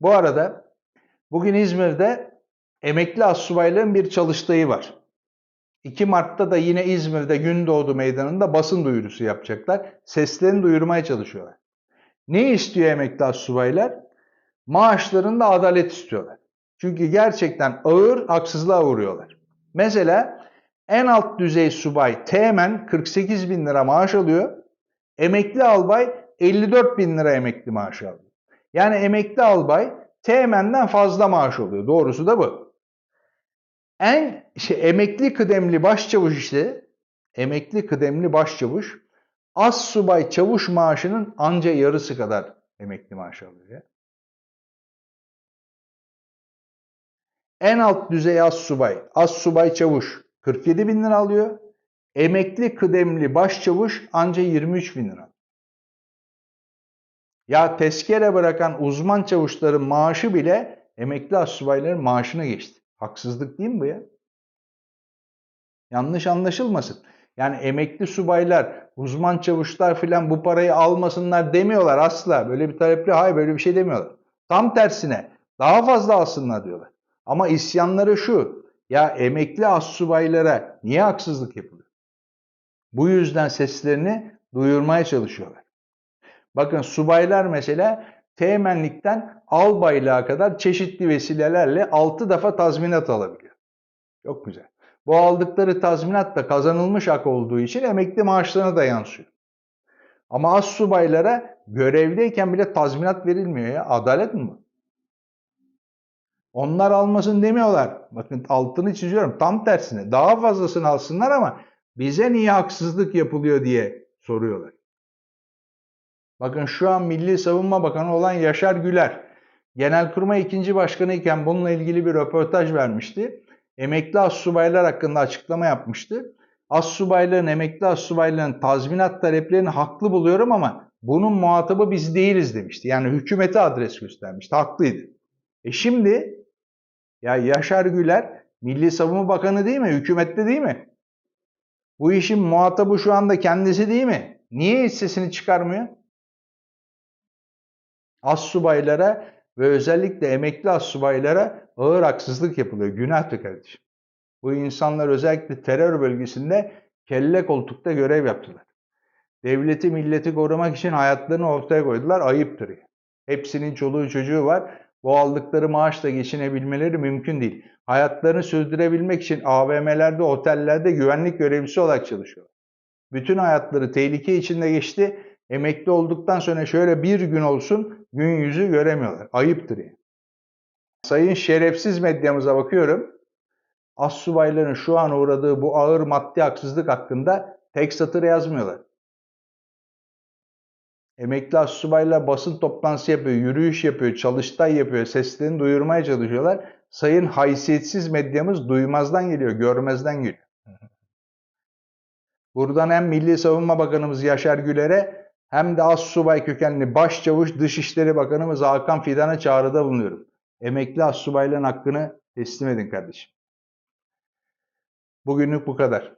Bu arada bugün İzmir'de emekli astsubayların bir çalıştayı var. 2 Mart'ta da yine İzmir'de Gündoğdu Meydanı'nda basın duyurusu yapacaklar. Seslerini duyurmaya çalışıyorlar. Ne istiyor emekli astsubaylar? Maaşlarında adalet istiyorlar. Çünkü gerçekten ağır haksızlığa uğruyorlar. Mesela en alt düzey subay teğmen 48 bin lira maaş alıyor. Emekli albay 54 bin lira emekli maaşı alıyor. Yani emekli albay teğmenden fazla maaş alıyor. Doğrusu da bu. En şey, emekli kıdemli başçavuş işte emekli kıdemli başçavuş az subay çavuş maaşının anca yarısı kadar emekli maaşı alıyor. Ya. En alt düzey az subay, az subay çavuş 47 bin lira alıyor. Emekli kıdemli başçavuş anca 23 bin lira. Ya tezkere bırakan uzman çavuşların maaşı bile emekli astsubayların maaşına geçti. Haksızlık değil mi bu ya? Yanlış anlaşılmasın. Yani emekli subaylar, uzman çavuşlar filan bu parayı almasınlar demiyorlar asla. Böyle bir taleple hayır böyle bir şey demiyorlar. Tam tersine daha fazla alsınlar diyorlar. Ama isyanları şu. Ya emekli astsubaylara niye haksızlık yapılıyor? Bu yüzden seslerini duyurmaya çalışıyorlar. Bakın subaylar mesela teğmenlikten albaylığa kadar çeşitli vesilelerle 6 defa tazminat alabiliyor. Çok güzel. Bu aldıkları tazminat da kazanılmış hak olduğu için emekli maaşlarına da yansıyor. Ama az subaylara görevdeyken bile tazminat verilmiyor ya. Adalet mi bu? Onlar almasın demiyorlar. Bakın altını çiziyorum. Tam tersine. Daha fazlasını alsınlar ama bize niye haksızlık yapılıyor diye soruyorlar. Bakın şu an Milli Savunma Bakanı olan Yaşar Güler, Genelkurmay ikinci başkanı iken bununla ilgili bir röportaj vermişti. Emekli assubaylar hakkında açıklama yapmıştı. Assubayların, emekli assubayların tazminat taleplerini haklı buluyorum ama bunun muhatabı biz değiliz demişti. Yani hükümete adres göstermişti. Haklıydı. E şimdi ya Yaşar Güler Milli Savunma Bakanı değil mi? Hükümette değil mi? Bu işin muhatabı şu anda kendisi değil mi? Niye hiç sesini çıkarmıyor? Assubaylara ve özellikle emekli assubaylara ağır haksızlık yapılıyor. Günahtır kardeşim. Bu insanlar özellikle terör bölgesinde kelle koltukta görev yaptılar. Devleti milleti korumak için hayatlarını ortaya koydular. Ayıptır. Hepsinin çoluğu çocuğu var. Bu aldıkları maaşla geçinebilmeleri mümkün değil. Hayatlarını sürdürebilmek için AVM'lerde, otellerde güvenlik görevlisi olarak çalışıyor. Bütün hayatları tehlike içinde geçti. Emekli olduktan sonra şöyle bir gün olsun gün yüzü göremiyorlar. Ayıptır yani. Sayın şerefsiz medyamıza bakıyorum. Assubayların şu an uğradığı bu ağır maddi haksızlık hakkında tek satır yazmıyorlar. Emekli assubaylar basın toplantısı yapıyor, yürüyüş yapıyor, çalıştay yapıyor, seslerini duyurmaya çalışıyorlar. Sayın haysiyetsiz medyamız duymazdan geliyor, görmezden geliyor. Buradan hem Milli Savunma Bakanımız Yaşar Güler'e hem de az subay kökenli Başçavuş Dışişleri Bakanımız Hakan Fidan'a çağrıda bulunuyorum. Emekli as subayların hakkını teslim edin kardeşim. Bugünlük bu kadar.